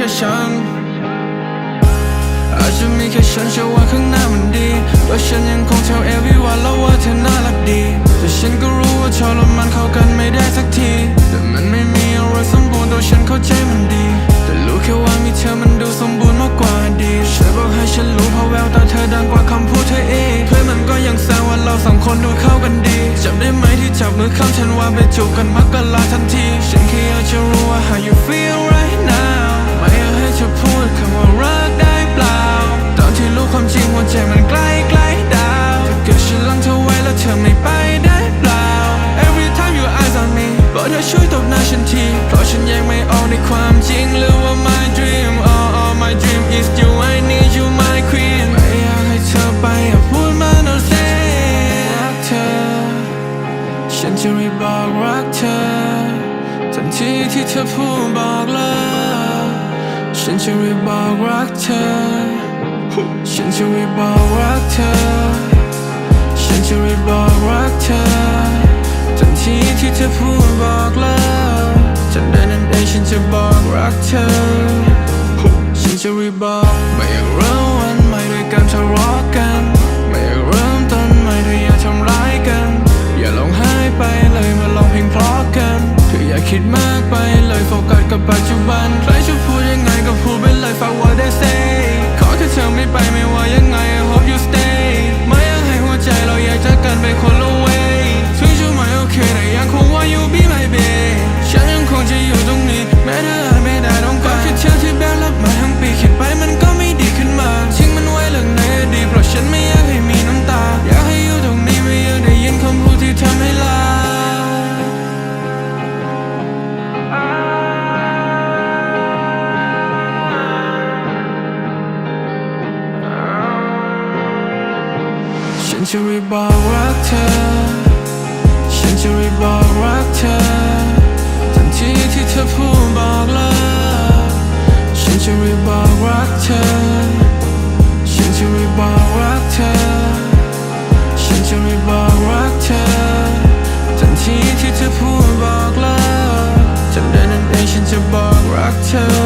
ค่ฉัน อาจจะมีแค่ฉันเชื่อว่าข้างหน้ามันดีเพราฉันยังคง tell everyone แล้วว่าเธอน่ารักดี แต่ฉันก็รู้ว่าชอบแล้วมันเข้ากันไม่ได้สักที แต่มันไม่มีอะไรสมบูรณ์ตัวฉันเข้าใจมันดี แต่รู้แค่ว่ามีเธอมันดูสมบูรณ์มากกว่าดีตช่วยบอกให้ฉันรู้เพราะแววตาเธอดังกว่าคำพูดเธอเองเพื่อนมันก็ยังแซวว่าเราสองคนดูเข้ากันดีจำได้ไหมที่จับมือข้ามฉันว่าไปจูบกันมักกะลาทันที ฉันแค่อยากจะรู้ว่า how you feel right now ไม่อยากให้เธอพูดคำว่ารักได้เปล่า ตอนที่รู้ความจริงหัวใจมันใกล้ใกล้ดาวถ้าเกิดฉันลังเธอไว้แล้วเธอไม่ไปได้เปล่า Every time your eyes on me บอกเธอช่วยตบหน้าฉันที เพราะฉันยังไม่ออกในความจริงหรือว่า my dream oh oh my dream is you I need you my queen ไม่อยากให้เธอไปอย่าพูดมา no say รักเธอ ฉันจะรีบบอกรักเธอทันทีที่เธอพูดบอกเลิก ฉันจะรีบบอกรักเธอ ฉันจะรีบบอกรักเธอ ฉันจะรีบบอกรักเธอทันทีที่เธอพูดบอกเลิกทันใดนั้นเองฉันจะบอกรักเธอ ฉันจะรีบบอกไม่อยากเริ่มวันใหม่ด้วยการทะเลาะกันไม่อยากเริ่มต้นใหม่ด้วยอย่าทำร้ายกัน อย่าลงหายไปเลยมาลองเพลงเพราะกันเธออย่าคิดมากไปเลยโฟกัสกับปัจจุบันันจะรีบบอกรักเธอ ฉันจะรีบบอกรักเธอ ทันทีที่เธอพูดบอกเลิกฉันจะรีบบอกรักเธอ ฉันจะรีบบอกรักเธอ ฉันจะรีบบอกรักเธอ ทันทีที่เธอพูดบอกเลิกจำได้นั่นเองฉันจะบอกรักเธอ